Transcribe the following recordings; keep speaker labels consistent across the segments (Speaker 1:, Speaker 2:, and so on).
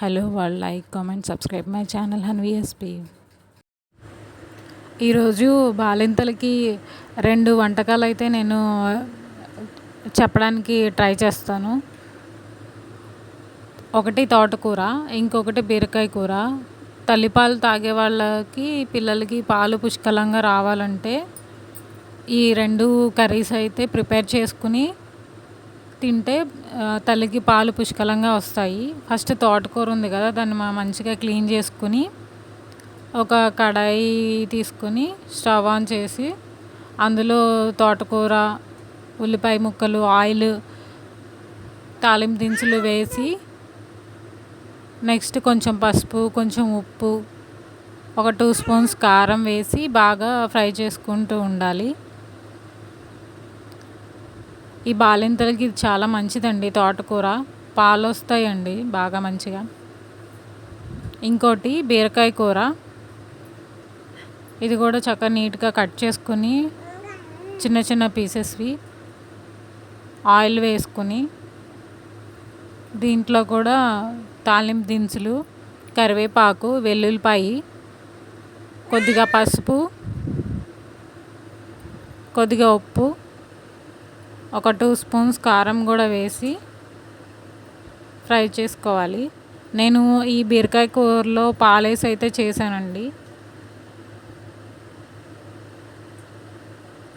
Speaker 1: Hello వాళ్ళు like comment subscribe my channel హన్విఎస్పి ఈరోజు బాలింతలకి రెండు వంటకాలు అయితే నేను చెప్పడానికి ట్రై చేస్తాను. ఒకటి తోటకూర ఇంకొకటి బీరకాయ కూర. తల్లిపాలు తాగే వాళ్ళకి పిల్లలకి పాలు పుష్కలంగా రావాలంటే ఈ రెండు కర్రీస్ అయితే ప్రిపేర్ చేసుకుని తింటే తల్లికి పాలు పుష్కలంగా వస్తాయి. ఫస్ట్ తోటకూర ఉంది కదా దాన్ని మనం మంచిగా క్లీన్ చేసుకుని ఒక కడాయి తీసుకొని స్టవ్ ఆన్ చేసి అందులో తోటకూర ఉల్లిపాయ ముక్కలు ఆయిల్ తాలింపు దినుసులు వేసి నెక్స్ట్ కొంచెం పసుపు కొంచెం ఉప్పు ఒక టూ స్పూన్స్ కారం వేసి బాగా ఫ్రై చేసుకుంటూ ఉండాలి. ఈ బాలింతలకి ఇది చాలా మంచిదండి తోటకూర. పాలు వస్తాయండి బాగా మంచిగా. ఇంకోటి బీరకాయ కూర. ఇది కూడా చక్కగా నీట్గా కట్ చేసుకుని చిన్న చిన్న పీసెస్వి. ఆయిల్ వేసుకుని దీంట్లో కూడా తాలింపు దినుసులు కరివేపాకు వెల్లుల్లిపాయి కొద్దిగా పసుపు కొద్దిగా ఉప్పు ఒక టూ స్పూన్స్ కారం కూడా వేసి ఫ్రై చేసుకోవాలి. నేను ఈ బీరకాయ కూరలో పాలేసి అయితే చేశానండి.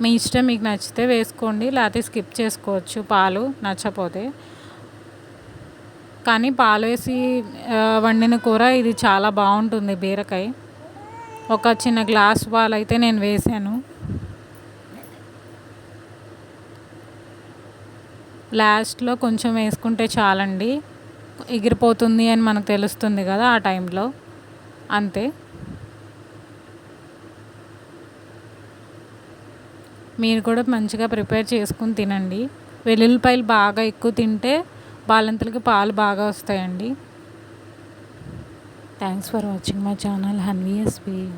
Speaker 1: మీ ఇష్టం మీకు నచ్చితే వేసుకోండి లేకపోతే స్కిప్ చేసుకోవచ్చు. పాలు నచ్చపోతే. కానీ పాలు వేసి వండిన కూర ఇది చాలా బాగుంటుంది బీరకాయ. ఒక చిన్న గ్లాస్ పాలు అయితే నేను వేసాను లాస్ట్లో కొంచెం వేసుకుంటే చాలండి. ఎగిరిపోతుంది అని మనకు తెలుస్తుంది కదా ఆ టైంలో. అంతే. మీరు కూడా మంచిగా ప్రిపేర్ చేసుకుని తినండి. వెల్లుల్లిపాయలు బాగా ఎక్కువ తింటే బాలంతలకి పాలు బాగా వస్తాయండి. Thanks for watching my channel హన్వీఎస్బీ